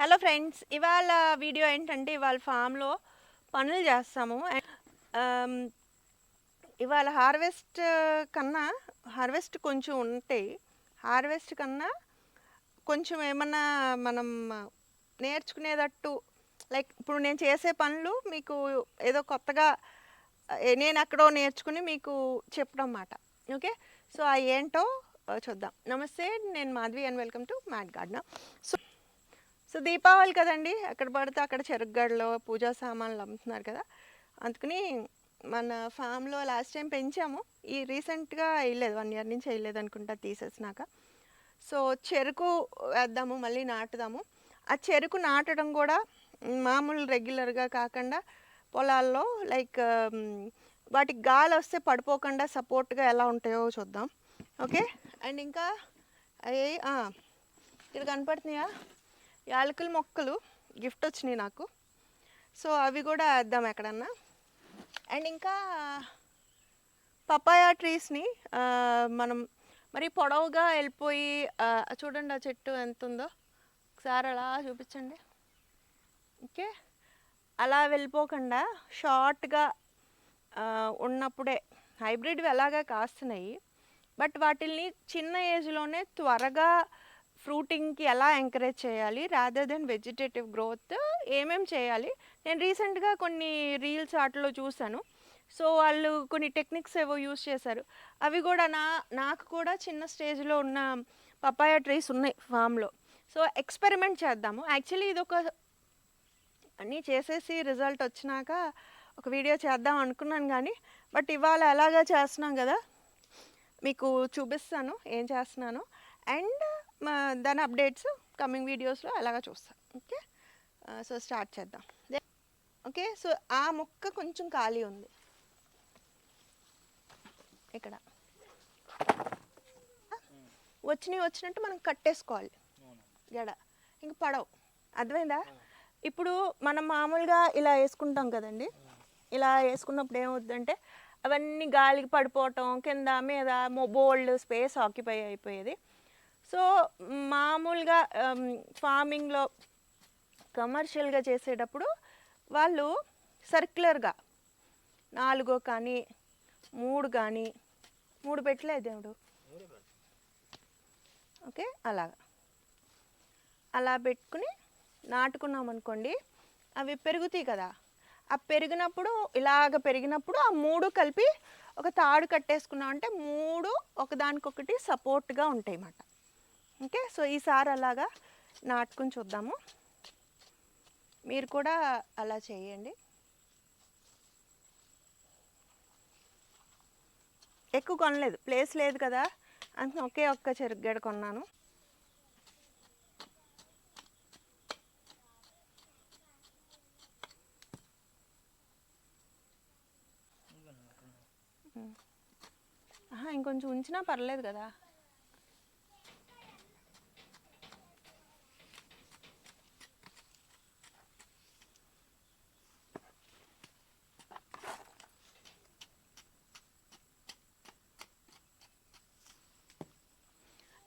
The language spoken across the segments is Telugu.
హలో ఫ్రెండ్స్ ఇవాళ వీడియో ఏంటంటే ఇవాళ ఫామ్లో పనులు చేస్తాము. ఇవాళ హార్వెస్ట్ కన్నా హార్వెస్ట్ కొంచెం ఉంటాయి హార్వెస్ట్ కన్నా కొంచెం ఏమన్నా మనం నేర్చుకునేటట్టు లైక్ ఇప్పుడు నేను చేసే పనులు మీకు ఏదో కొత్తగా నేను ఎక్కడో నేర్చుకుని మీకు చెప్పడం అన్నమాట. ఓకే? సో అవి ఏంటో చూద్దాం. నమస్తే నేను Madhavi and welcome to mat garden. So so Deepavali కదండి ఎక్కడ పడితే అక్కడ చెరుగ్గడలో పూజా సామాన్లు అమ్ముతున్నారు కదా. అందుకని మన ఫామ్లో లాస్ట్ టైం పెంచాము. ఈ రీసెంట్గా వేయలేదు వన్ ఇయర్ నుంచి వేయలేదు అనుకుంటా తీసేసినాక. సో చెరుకు వేద్దాము మళ్ళీ నాటుదాము. ఆ చెరుకు నాటడం కూడా మామూలు రెగ్యులర్గా కాకుండా పొలాల్లో లైక్ um, వాటికి గాలి వస్తే పడిపోకుండా సపోర్ట్గా ఎలా ఉంటాయో చూద్దాం. ఓకే అండ్ ఇంకా అవి ఇక్కడ కనపడుతున్నాయా? యాలకుల మొక్కలు గిఫ్ట్ వచ్చినాయి నాకు. సో అవి కూడా వేద్దాం ఎక్కడన్నా. అండ్ ఇంకా పపాయా ట్రీస్ని మనం మరి పొడవుగా వెళ్ళిపోయి చూడండి ఆ చెట్టు ఎంత ఉందో ఒకసారి అలా చూపించండి. ఓకే. అలా వెళ్ళిపోకుండా షార్ట్గా ఉన్నప్పుడే హైబ్రిడ్వి ఎలాగా కాస్తున్నాయి బట్ వాటిల్ని చిన్న ఏజ్లోనే త్వరగా ఫ్రూటింగ్కి ఎలా ఎంకరేజ్ చేయాలి రాదర్ దెన్ వెజిటేటివ్ గ్రోత్ ఏమేమి చేయాలి? నేను రీసెంట్గా కొన్ని రీల్స్ వాటిలో చూశాను సో వాళ్ళు కొన్ని టెక్నిక్స్ ఏవో యూస్ చేశారు. అవి కూడా నా నాకు కూడా చిన్న స్టేజ్లో ఉన్న పపాయ ట్రీస్ ఉన్నాయి ఫామ్లో. సో ఎక్స్పెరిమెంట్ చేద్దాము. యాక్చువల్లీ ఇది ఒక అన్నీ చేసేసి రిజల్ట్ వచ్చినాక ఒక వీడియో చేద్దాం అనుకున్నాను కానీ బట్ ఇవాళ ఎలాగా చేస్తున్నాం కదా మీకు చూపిస్తాను ఏం చేస్తున్నాను. అండ్ దాని అప్డేట్స్ కమింగ్ వీడియోస్లో ఎలాగా చూస్తాను ఓకే? సో స్టార్ట్ చేద్దాం. ఓకే? సో ఆ ముక్క కొంచెం ఖాళీ ఉంది. ఇక్కడ. వచ్చినవి వచ్చినట్టు మనం కట్టేసుకోవాలి. జడ ఇంక పడవు. అర్థమైందా? ఇప్పుడు మనం మామూలుగా ఇలా వేసుకుంటాం కదండి. ఇలా వేసుకున్నప్పుడు ఏమవుతుందంటే అవన్నీ గాలికి పడిపోవటం కింద మీద బోల్డ్ స్పేస్ ఆక్యుపై అయిపోయేది. సో మామూలుగా ఫార్మింగ్లో కమర్షియల్గా చేసేటప్పుడు వాళ్ళు సర్క్యులర్గా నాలుగో కానీ మూడు కానీ మూడు పెట్టలేదు దేవుడు. ఓకే అలాగా. అలా పెట్టుకుని నాటుకున్నాం అనుకోండి అవి పెరుగుతాయి కదా. ఆ పెరిగినప్పుడు ఇలాగ పెరిగినప్పుడు ఆ మూడు కలిపి ఒక తాడు కట్టేసుకున్నాం అంటే మూడు ఒకదానికొకటి సపోర్ట్గా ఉంటాయి అన్నమాట ఓకే? సో ఈసారి అలాగా నాటుకుని చూద్దాము. మీరు కూడా అలా చేయండి. ఎక్కువ కొనలేదు. ప్లేస్ లేదు కదా? అందుకని ఒకే ఒక్క చెరుగ్గడ కొన్నాను. ఇంకొంచెం ఉంచినా పర్లేదు కదా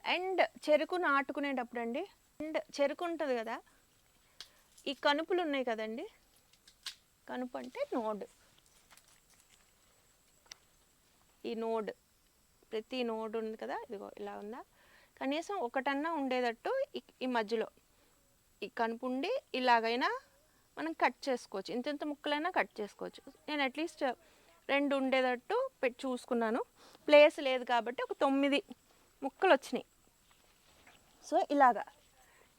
అండ్ చెరుకు నాటుకునేటప్పుడు అండి అండ్ చెరుకు ఉంటుంది కదా ఈ కనుపులు ఉన్నాయి కదండి కనుపు అంటే నోడ్. ఈ నోడ్ ప్రతి నోడ్ ఉంది కదా ఇదిగో ఇలా ఉందా? కనీసం ఒకటన్నా ఉండేటట్టు ఈ- ఈ మధ్యలో. ఈ కనుపు ఉండి ఇలాగైనా మనం కట్ చేసుకోవచ్చు. ఇంత ఇంత ముక్కలైనా కట్ చేసుకోవచ్చు. నేను అట్లీస్ట్ రెండు ఉండేటట్టు పెట్టి చూసుకున్నాను. ప్లేస్ లేదు కాబట్టి ఒక తొమ్మిది ముక్కలు వచ్చినాయి సో ఇలాగా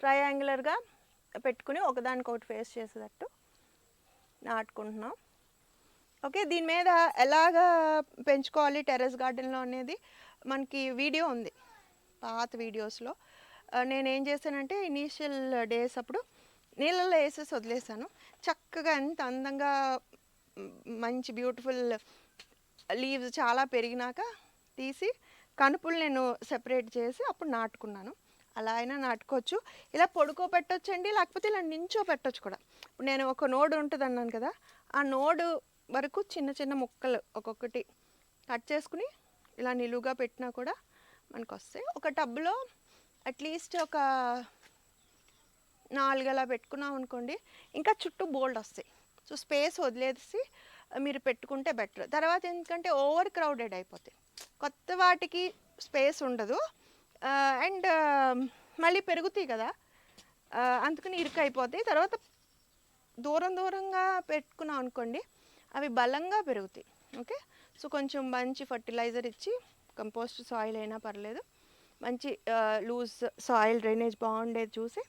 ట్రయాంగులర్గా పెట్టుకుని ఒకదానికొకటి ఫేస్ చేసేటట్టు నాటుకుంటున్నాం. ఓకే దీని మీద ఎలాగా పెంచుకోవాలి టెర్రస్ గార్డెన్లో అనేది మనకి వీడియో ఉంది పాత వీడియోస్లో. నేనేం నేను ఏం చేశానంటే ఇనీషియల్ డేస్ అప్పుడు నీళ్ళల్లో వేసేసి వదిలేసాను. చక్కగా ఎంత అందంగా మంచి బ్యూటిఫుల్ లీవ్స్ చాలా పెరిగినాక తీసి కనుపులు నేను సెపరేట్ చేసి అప్పుడు నాటుకున్నాను. అలా అయినా నాటుకోవచ్చు. ఇలా పొడుకో పెట్టొచ్చండి లేకపోతే ఇలా నించో పెట్టొచ్చు కూడా. నేను ఒక నోడు ఉంటుంది అన్నాను కదా ఆ నోడు వరకు చిన్న చిన్న ముక్కలు ఒక్కొక్కటి కట్ చేసుకుని ఇలా నిలువుగా పెట్టినా కూడా మనకు వస్తాయి ఒక టబ్లో అట్లీస్ట్ ఒక నాలుగు అలా పెట్టుకున్నాం అనుకోండి ఇంకా చుట్టూ బోల్డ్ వస్తాయి. సో స్పేస్ వదిలేసి మీరు పెట్టుకుంటే బెటర్. తర్వాత ఎందుకంటే ఓవర్ క్రౌడెడ్ అయిపోతాయి. కొత్త వాటికి స్పేస్ ఉండదు. అండ్ మళ్ళీ పెరుగుతాయి కదా. అందుకని ఇరుకైపోతాయి. అయిపోతాయి తర్వాత దూరం దూరంగా పెట్టుకున్నాం అనుకోండి అవి బలంగా పెరుగుతాయి. ఓకే? సో కొంచెం మంచి ఫర్టిలైజర్ ఇచ్చి కంపోస్ట్ సాయిల్ అయినా పర్లేదు. మంచి లూజ్ సాయిల్ డ్రైనేజ్ బాగుండేది చూసి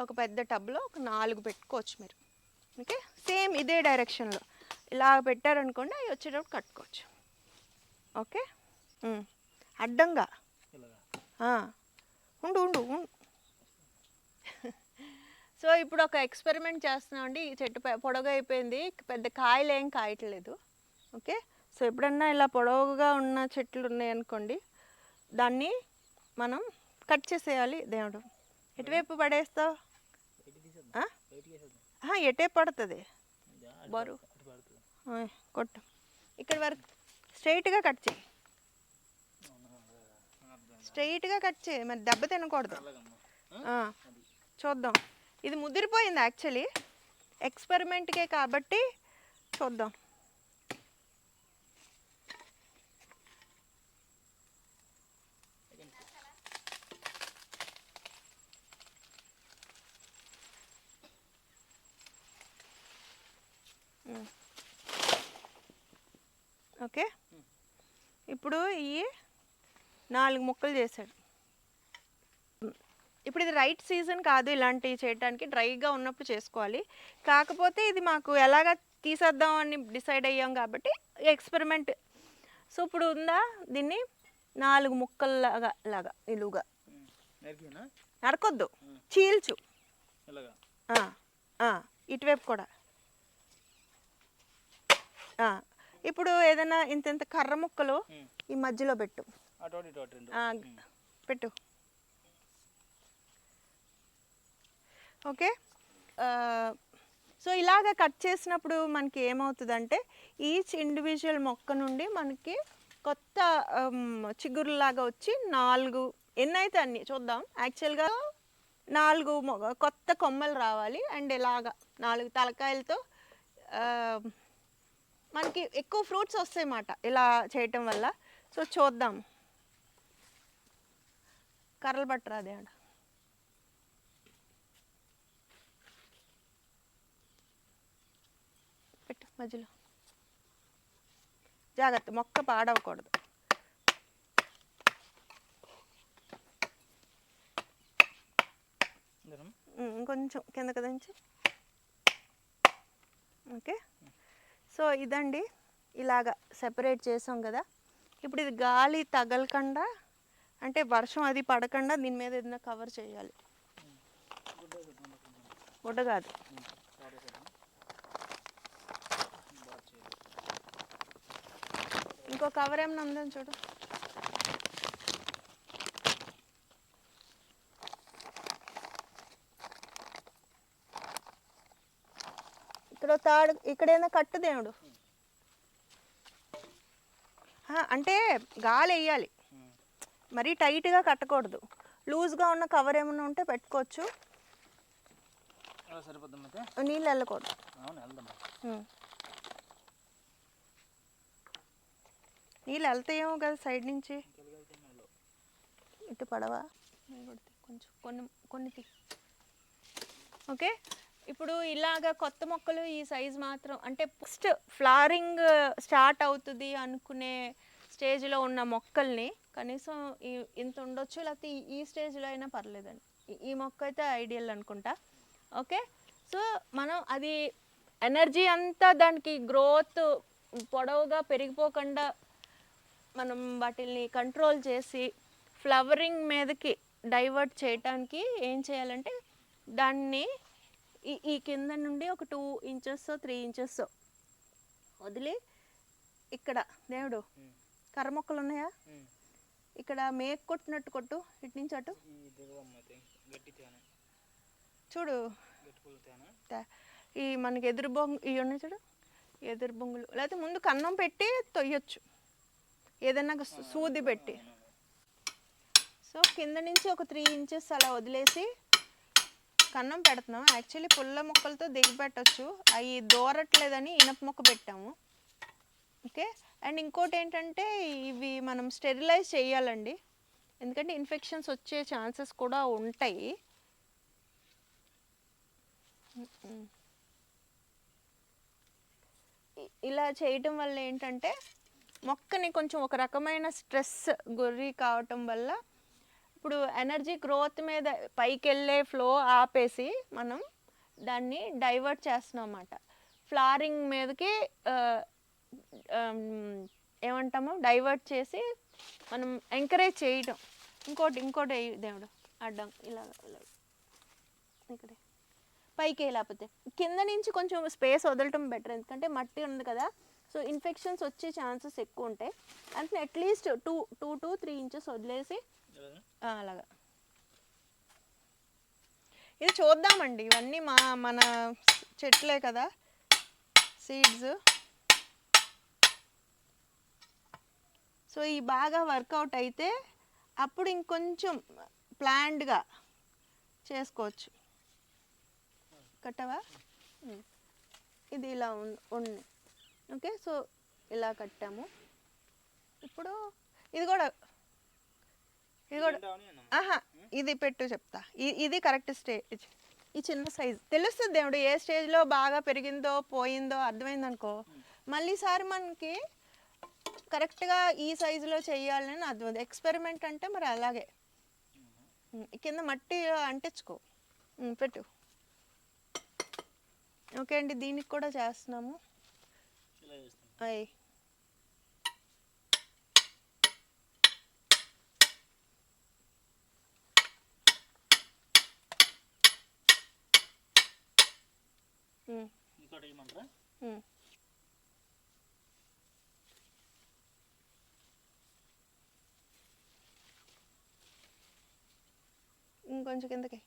ఒక పెద్ద టబ్లో ఒక నాలుగు పెట్టుకోవచ్చు మీరు. ఓకే? సేమ్ ఇదే డైరెక్షన్లో. ఇలా పెట్టారనుకోండి అవి వచ్చేటప్పుడు కట్టుకోవచ్చు. ఓకే? అడ్డంగా. ఉండు ఉండు సో ఇప్పుడు ఒక ఎక్స్పెరిమెంట్ చేస్తున్నామండి. ఈ చెట్టు పె- పొడవు అయిపోయింది. పెద్ద కాయలు ఏం కాయట్లేదు. ఓకే? సో ఎప్పుడన్నా ఇలా పొడవుగా ఉన్న చెట్లు ఉన్నాయనుకోండి దాన్ని మనం కట్ చేసేయాలి. దేవుడు ఎటువైపు పడేస్తావు? ఎటే పడుతుంది? బరువు. కొట్టు. ఇక్కడ వరకు స్ట్రైట్గా కట్ చేయి. స్ట్రైట్గా కట్ చేయి. మరి దెబ్బ తినకూడదు. చూద్దాం. ఇది ముదిరిపోయింది యాక్చువల్లీ. ఎక్స్పెరిమెంట్కే కాబట్టి చూద్దాం. ఓకే. ఇప్పుడు ఈ నాలుగు ముక్కలు చేశాడు. ఇప్పుడు ఇది రైట్ సీజన్ కాదు ఇలాంటివి చేయడానికి డ్రైగా ఉన్నప్పుడు చేసుకోవాలి. కాకపోతే ఇది మాకు ఎలాగ తీసేద్దాం అని డిసైడ్ అయ్యాం కాబట్టి ఎక్స్పెరిమెంట్. సో ఇప్పుడు ఉందా దీన్ని? నాలుగు ముక్కల్లాగా లాగా నిలువుగా నరకొద్దు. చీల్చు. ఇటువైపు కూడా. ఇప్పుడు ఏదైనా ఇంత ఇంత కర్ర ముక్కలు. ఈ మధ్యలో పెట్టు. పెట్టు. ఓకే? సో ఇలాగ కట్ చేసినప్పుడు మనకి ఏమవుతుందంటే ఈచ్ ఇండివిజువల్ మొక్క నుండి మనకి కొత్త చిగురులాగా వచ్చి నాలుగు ఎన్నైతే అన్ని చూద్దాం. యాక్చువల్గా నాలుగు కొత్త కొమ్మలు రావాలి. అండ్ ఇలాగా నాలుగు తలకాయలతో మనకి ఎక్కువ ఫ్రూట్స్ వస్తాయి అన్నమాట ఇలా చేయటం వల్ల. సో చూద్దాం. కర్రలు పట్టరా అదే ఆడ పెట్టు మధ్యలో. జాగ్రత్త మొక్క పాడవకూడదు. ఇంకొంచెం కిందకి దించు. ఓకే? సో ఇదండి. ఇలాగా సెపరేట్ చేసాం కదా. ఇప్పుడు ఇది గాలి తగలకుండా అంటే వర్షం అది పడకుండా దీని మీద ఏదైనా కవర్ చేయాలి. గుడ్డ కాదు. ఇంకో కవర్ ఏమైనా ఉందని చూడు. ఇక్కడ ఓ తాడు ఇక్కడైనా కట్టు దేవుడు. అంటే గాలి వేయాలి. మరీ టైట్గా కట్టకూడదు. లూజ్గా ఉన్న కవర్ ఏమైనా ఉంటే పెట్టుకోవచ్చు. నీళ్ళు వెళ్ళకూడదు. నీళ్ళు వెళ్తాయేమో కదా సైడ్ నుంచి. ఇటు పడవా? కొంచెం కొన్ని కొన్ని ఓకే? ఇప్పుడు ఇలాగ కొత్త మొక్కలు ఈ సైజ్ మాత్రం అంటే ఫస్ట్ ఫ్లవరింగ్ స్టార్ట్ అవుతుంది అనుకునే స్టేజ్లో ఉన్న మొక్కల్ని కనీసం ఈ ఇంత ఉండొచ్చు లేకపోతే ఈ- స్టేజ్లో అయినా పర్లేదండి ఈ- మొక్క అయితే ఐడియల్ అనుకుంటా ఓకే సో మనం అది ఎనర్జీ అంతా దానికి గ్రోత్ పొడవుగా పెరిగిపోకుండా మనం వాటిని కంట్రోల్ చేసి ఫ్లవరింగ్ మీదకి డైవర్ట్ చేయటానికి ఏం చేయాలంటే దాన్ని ఈ ఈ కింద నుండి ఒక టూ ఇంచెస్ త్రీ ఇంచెస్ వదిలి ఇక్కడ దేవుడు ఉమ్. కర్ర మొక్కలు ఉన్నాయా. ఇక్కడ మేక్ కొట్టినట్టు కొట్టు. ఇటు నుంచి అటు. చూడు. ఈ మనకి ఎదురు బొంగు ఇవి ఉన్నాయి చూడు. ఎదురు బొంగులు. లేకపోతే ముందు కన్నం పెట్టి తొయ్యొచ్చు. సు- సూది పెట్టి. సో కింద నుంచి ఒక త్రీ ఇంచెస్ అలా వదిలేసి కన్నం పెడుతున్నాం. యాక్చువల్లీ పుల్ల ముక్కలతో దిగి పెట్టచ్చు అవి దూరట్లేదని ఇనప ముక్క పెట్టాము. ఓకే? అండ్ ఇంకోటి ఏంటంటే ఇవి మనం స్టెరిలైజ్ చేయాలండి. ఎందుకంటే ఇన్ఫెక్షన్స్ వచ్చే ఛాన్సెస్ కూడా ఉంటాయి. ఇలా చేయటం వల్ల ఏంటంటే మొక్కని కొంచెం ఒక రకమైన స్ట్రెస్ గురి కావటం వల్ల ఇప్పుడు ఎనర్జీ గ్రోత్ మీద పైకి వెళ్ళే ఫ్లో ఆపేసి మనం దాన్ని డైవర్ట్ చేస్తున్నాం అన్నమాట. ఫ్లారింగ్ మీదకి ఏమంటాము? డైవర్ట్ చేసి మనం ఎంకరేజ్ చేయటం. ఇంకోటి ఇంకోటి దేవుడు? అడ్డం. ఇలా ఇలా ఇక్కడే. పైకి లేకపోతే? కింద నుంచి కొంచెం స్పేస్ వదలటం బెటర్ ఎందుకంటే మట్టి ఉంది కదా. సో ఇన్ఫెక్షన్స్ వచ్చే ఛాన్సెస్ ఎక్కువ ఉంటాయి. అంటే at least two two to three inches వదిలేసి అలాగా. ఇది చూద్దామండి. ఇవన్నీ మా మన చెట్లే కదా. సీడ్స్ సో ఈ బాగా వర్కౌట్ అయితే అప్పుడు ఇంకొంచెం ప్లాన్డ్గా చేసుకోవచ్చు. కట్టవా? ఇది ఇలా ఉన్- ఉంది ఓకే? సో ఇలా కట్టాము. ఇప్పుడు ఇది కూడా ఇది కూడా ఆహా ఇది పెట్టు చెప్తా. ఇది కరెక్ట్ స్టేజ్ ఈ చిన్న సైజ్. తెలుస్తుంది దేవుడు ఏ స్టేజ్లో బాగా పెరిగిందో పోయిందో అర్థమైంది అనుకో మళ్ళీ మనకి కరెక్ట్గా ఈ సైజులో చేయాలని అర్థం ఎక్స్పెరిమెంట్ అంటే మరి అలాగే. కింద మట్టి అంటించుకో. పెట్టు. ఓకే అండి దీనికి కూడా చేస్తున్నాము. ఇలా చేస్తాం అయ్. ఉమ్, ఇంకోటి ఏమంటారా? ఇంకొంచెం కిందకి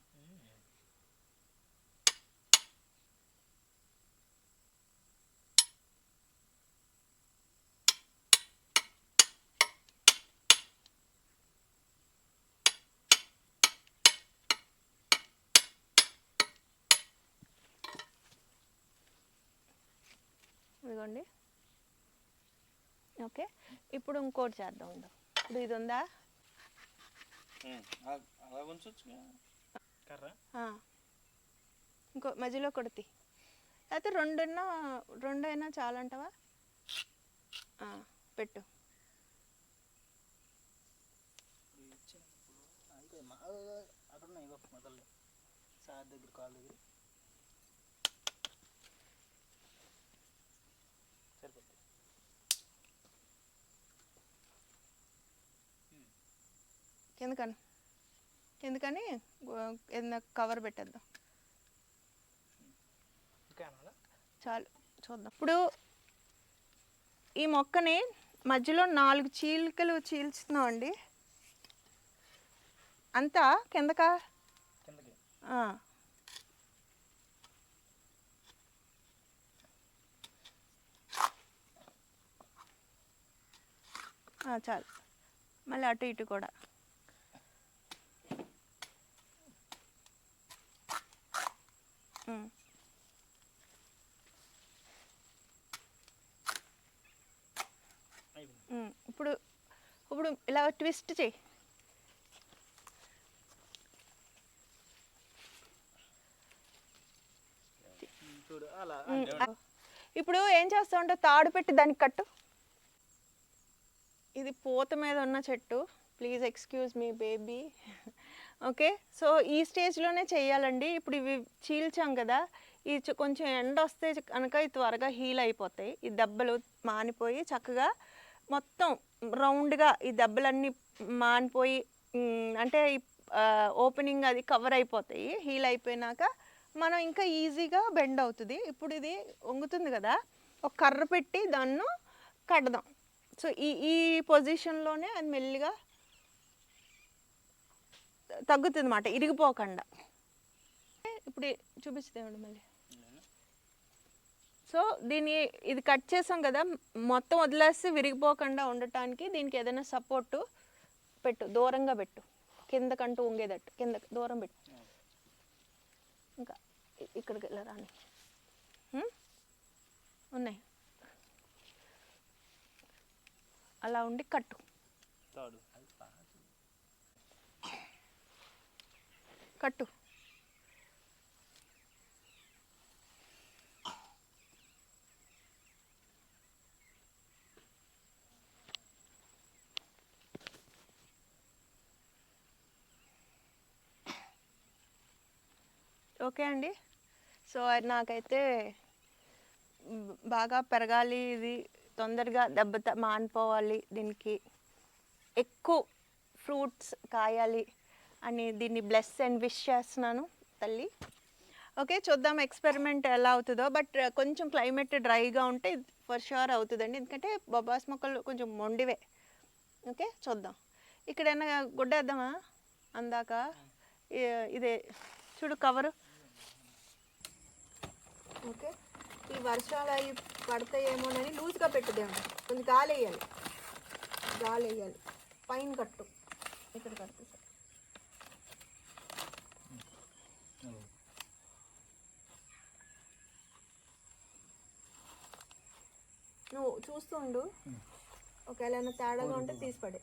ఇదిగోండి. ఓకే. ఇప్పుడు ఇంకోటి చేద్దాం ఇప్పుడు ఇది. ఉందా అలా- ఉంచొచ్చు కర్ర. ఇంకో మధ్యలో కొడితే. అయితే రెండున్నా రెండు అయినా చాలంటావా పెట్టు. అక్కడ సార్ దగ్గర కాల్ దగ్గర. ఎందుకని? ఎందుకని? ఏదైనా కవర్ పెట్టేద్దాం. చాలు చూద్దాం. ఇప్పుడు ఈ మొక్కని మధ్యలో నాలుగు చీలికలు చీల్చుతున్నాం అండి అంతా కిందకా? చాలు. మళ్ళీ అటు ఇటు కూడా. ఇప్పుడు ఇప్పుడు ఇలా ట్విస్ట్ చేయి. ఇప్పుడు ఏం చేస్తావు అంటే తాడు పెట్టి దానికి కట్టు. ఇది పూత మీద ఉన్న చెట్టు. Please excuse me baby okay? So ఈ స్టేజ్లోనే చేయాలండి. ఇప్పుడు ఇవి చీల్చాం కదా ఈ కొంచెం ఎండ వస్తే కనుక ఇది త్వరగా హీల్ అయిపోతాయి. ఈ దెబ్బలు మానిపోయి చక్కగా మొత్తం రౌండ్గా ఈ దెబ్బలన్నీ మానిపోయి అంటే ఓపెనింగ్ అది కవర్ అయిపోతాయి. హీల్ అయిపోయినాక మనం ఇంకా ఈజీగా బెండ్ అవుతుంది. ఇప్పుడు ఇది వంగుతుంది కదా ఒక కర్ర పెట్టి దాన్ని కడదాం. సో ఈ ఈ పొజిషన్లోనే అది మెల్లిగా తగ్గుతుంది అన్నమాట ఇరిగిపోకుండా. ఇప్పుడు చూపిస్తుంది మళ్ళీ? సో దీన్ని ఇది కట్ చేసాం కదా మొత్తం వదిలేసి విరిగిపోకుండా ఉండటానికి దీనికి ఏదైనా సపోర్టు పెట్టు దూరంగా పెట్టు. కిందకంటూ ఉంగేదట్టు కింద దూరం పెట్టు. ఇంకా ఇక్కడికి వెళ్ళరాని? ఉన్నాయి. అలా ఉండి కట్టు తాడు కట్టు. ఓకే అండి. సో అది నాకైతే బాగా పెరగాలి. ఇది తొందరగా దెబ్బ మానిపోవాలి. దీనికి ఎక్కువ ఫ్రూట్స్ కాయాలి. అని దీన్ని బ్లెస్ అండ్ విష్ చేస్తున్నాను తల్లి. ఓకే చూద్దాం ఎక్స్పెరిమెంట్ ఎలా అవుతుందో బట్ uh, కొంచెం క్లైమేట్ డ్రైగా ఉంటే ఫర్ షూర్ అవుతుందండి. ఎందుకంటే బొబాస్ మొక్కలు కొంచెం మొండివే. ఓకే చూద్దాం. ఇక్కడ ఏమైనా గుడ్డేద్దామా? అందాక. ఇదే చూడు కవరు ఓకే ఈ వర్షాలు అవి పడతాయేమోనని లూజ్గా పెట్టుదేమో కొంచెం గాలి వేయాలి. గాలి వేయాలి. పైన కట్టు. ఇక్కడ కట్టు సార్ నువ్వు చూస్తుండు. ఒకవేళ ఏమైనా తేడాగా ఉంటే తీసి పడే.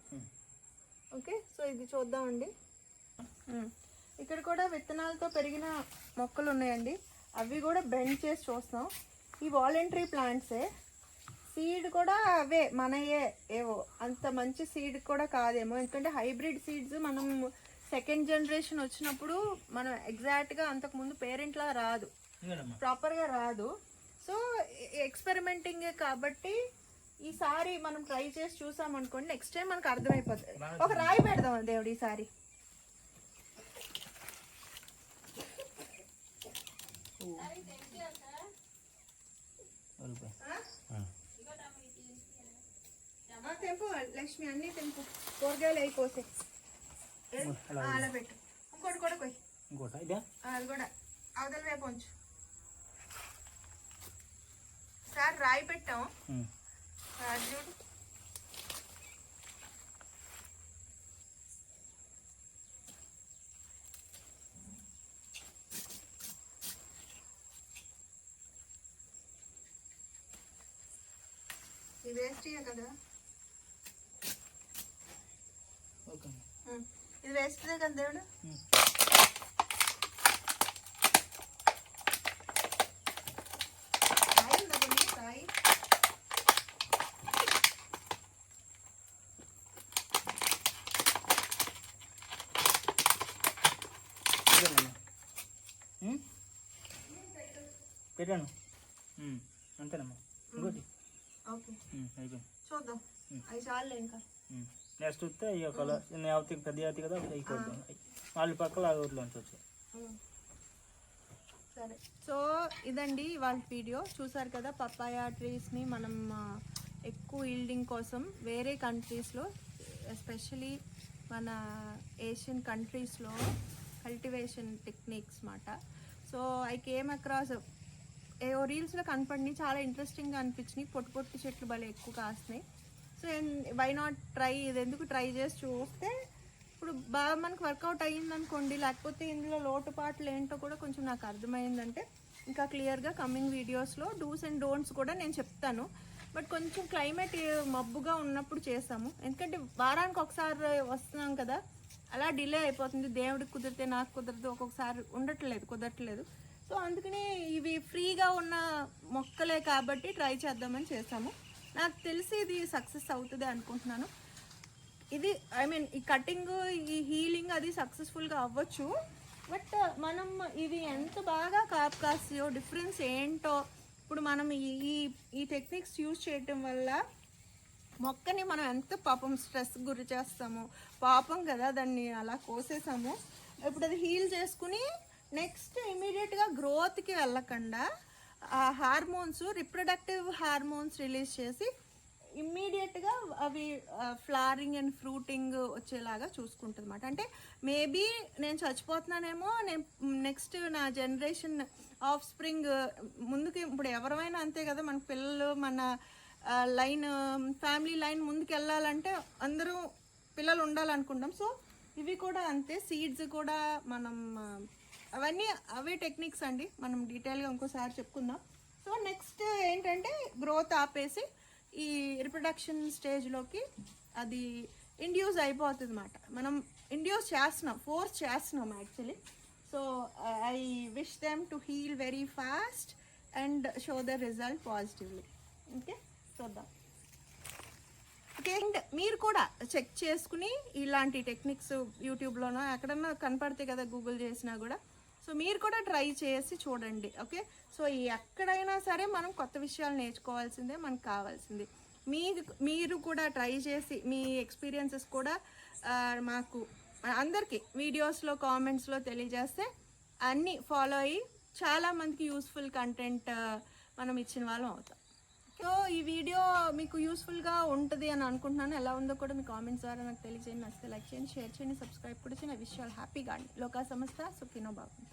ఓకే సో ఇది చూద్దామండి. ఇక్కడ కూడా విత్తనాలతో పెరిగిన మొక్కలు ఉన్నాయండి. అవి కూడా బెండ్ చేసి చూస్తాం ఈ వాలంటరీ ప్లాంట్సే. సీడ్ కూడా అవే మనయే. ఏవో అంత మంచి సీడ్ కూడా కాదేమో. ఎందుకంటే హైబ్రిడ్ సీడ్స్ మనం సెకండ్ జనరేషన్ వచ్చినప్పుడు మనం ఎగ్జాక్ట్గా అంతకుముందు పేరెంట్లా రాదు. ప్రాపర్గా రాదు. సో ఎక్స్పెరిమెంటింగ్ కాబట్టి ఈసారి మనం ట్రై చేసి చూసాం అనుకోండి నెక్స్ట్ టైం మనకు అర్థమైపోతుంది. ఒక రాయి పెడదాం దేవుడు ఈసారి తెంపు లక్ష్మి అన్ని తెంపు. కూరగాయలు అయి కోసే. ఏ? ఆ, అలా. పెట్టు. ఇంకోటి కూడా కొయ్యి. ఇంకోట? అది కూడా. అవతల వైపు ఉంచు. సార్ రాయి పెట్టాం ఉమ్. ఆ, అది చూడు ఇది వేస్ట్ కదా ఓకే అమ్మా. ఉం. ఇది వేస్ట్దే కదా దేవుడు ఉమ్. రాయి ఉందా కొన్ని? రాయి ఇదేనమ్మా. ఉమ్? పెట్టాను. అంతేనమ్మా. ఇంకోటి? ఓకే. ఉమ్, అయిపోయింది. చూద్దాం. అవి చాలు ఇంకా. నెక్స్ట్ వస్తే ఇక కలర్ చిన్న అవుతాయి పెద్ద అవుతాయి కదా అయిపోద్దాం వాళ్ళ పక్కల ఆ ఊర్లోంచి వచ్చాయి సరే. సో ఇదండి వాళ్ళ వీడియో. చూసారు కదా పప్పాయ ట్రీస్ని మనం ఎక్కువ ఈల్డింగ్ కోసం వేరే కంట్రీస్లో ఎస్పెషలీ మన ఏషియన్ కంట్రీస్లో కల్టివేషన్ టెక్నిక్స్ మాట. సో ఐ కేమ్ అక్రాస్ ఏవో రీల్స్లో కనపడినాయి చాలా ఇంట్రెస్టింగ్గా అనిపించినాయి. పొట్టు పొట్టి చెట్లు భలే ఎక్కువ కాస్తున్నాయి. సో వై నాట్ ట్రై ఇది ఎందుకు ట్రై చేసి చూస్తే ఇప్పుడు బాగా మనకు వర్కౌట్ అయ్యింది అనుకోండి లేకపోతే ఇందులో లోటుపాట్లు ఏంటో కూడా కొంచెం నాకు అర్థమైందంటే ఇంకా క్లియర్గా కమింగ్ వీడియోస్లో డూస్ అండ్ డోంట్స్ కూడా నేను చెప్తాను. బట్ కొంచెం క్లైమేట్ మబ్బుగా ఉన్నప్పుడు చేస్తాము. ఎందుకంటే వారానికి ఒకసారి వస్తున్నాం కదా అలా డిలే అయిపోతుంది. దేవుడికి కుదిరితే నాకు కుదరదు ఒక్కొక్కసారి ఉండట్లేదు కుదరట్లేదు. సో అందుకని ఇవి ఫ్రీగా ఉన్న మొక్కలే కాబట్టి ట్రై చేద్దామని చేసాము నాకు తెలిసి ఇది సక్సెస్ అవుతుంది అనుకుంటున్నాను. ఇది ఐ మీన్ ఈ కటింగ్ ఈ హీలింగ్ అది సక్సెస్ఫుల్గా అవ్వచ్చు. బట్ మనం ఇవి ఎంత బాగా కాపు కాస్తాయో డిఫరెన్స్ ఏంటో ఇప్పుడు మనం ఈ ఈ- ఈ టెక్నిక్స్ యూజ్ చేయటం వల్ల మొక్కని మనం ఎంత పాపం స్ట్రెస్ గురి చేస్తాము పాపం కదా దాన్ని అలా కోసేసాము. ఇప్పుడు అది హీల్ చేసుకుని నెక్స్ట్ ఇమీడియట్గా గ్రోత్కి వెళ్ళకుండా హార్మోన్స్ రిప్రొడక్టివ్ హార్మోన్స్ రిలీజ్ చేసి ఇమ్మీడియట్గా అవి ఫ్లవరింగ్ అండ్ ఫ్రూటింగ్ వచ్చేలాగా చూసుకుంటుంది అనమాట అంటే మేబీ నేను చచ్చిపోతున్నానేమో నేను నెక్స్ట్ నా జనరేషన్ ఆఫ్ స్ప్రింగ్ ముందుకి ఇప్పుడు ఎవరైనా అంతే కదా మన పిల్లలు మన లైన్ ఫ్యామిలీ లైన్ ముందుకు వెళ్ళాలంటే అందరూ పిల్లలు ఉండాలనుకుంటాం సో ఇవి కూడా అంతే సీడ్స్ కూడా మనం అవన్నీ అవే టెక్నిక్స్ అండి. మనం డీటెయిల్గా ఇంకోసారి చెప్పుకుందాం. సో నెక్స్ట్ ఏంటంటే గ్రోత్ ఆపేసి ఈ రిప్రొడక్షన్ స్టేజ్లోకి అది ఇండ్యూస్ అయిపోతుంది అనమాట మనం ఇండ్యూస్ చేస్తున్నాం ఫోర్స్ చేస్తున్నాం actually so I wish them to heal very fast and show the result positively okay చూద్దాం. ఓకే అండ్ మీరు కూడా చెక్ చేసుకుని ఇలాంటి టెక్నిక్స్ యూట్యూబ్లోనో ఎక్కడన్నా కనపడతాయి కదా గూగుల్ చేసినా కూడా సో మీరు కూడా ట్రై చేసి చూడండి ఓకే? సో ఎక్కడైనా సరే మనం కొత్త విషయాలు నేర్చుకోవాల్సిందే మనకు కావాల్సింది. మీ మీరు కూడా ట్రై చేసి మీ ఎక్స్పీరియన్సెస్ కూడా మాకు అందరికీ వీడియోస్లో కామెంట్స్లో తెలియజేస్తే అన్నీ ఫాలో అయ్యి చాలామందికి యూస్ఫుల్ కంటెంట్ మనం ఇచ్చిన వాళ్ళం అవుతాం. సో ఈ వీడియో మీకు యూస్ఫుల్గా ఉంటుంది అని అనుకుంటున్నాను. ఎలా ఉందో కూడా మీ కామెంట్స్ ద్వారా నాకు తెలియజేయండి. నచ్చితే లైక్ చేయండి షేర్ చేయండి సబ్స్క్రైబ్ కూడా చేయండి. విషయాలు హ్యాపీగా అండి లోకా సంస్థ సుఖినో బాగుంది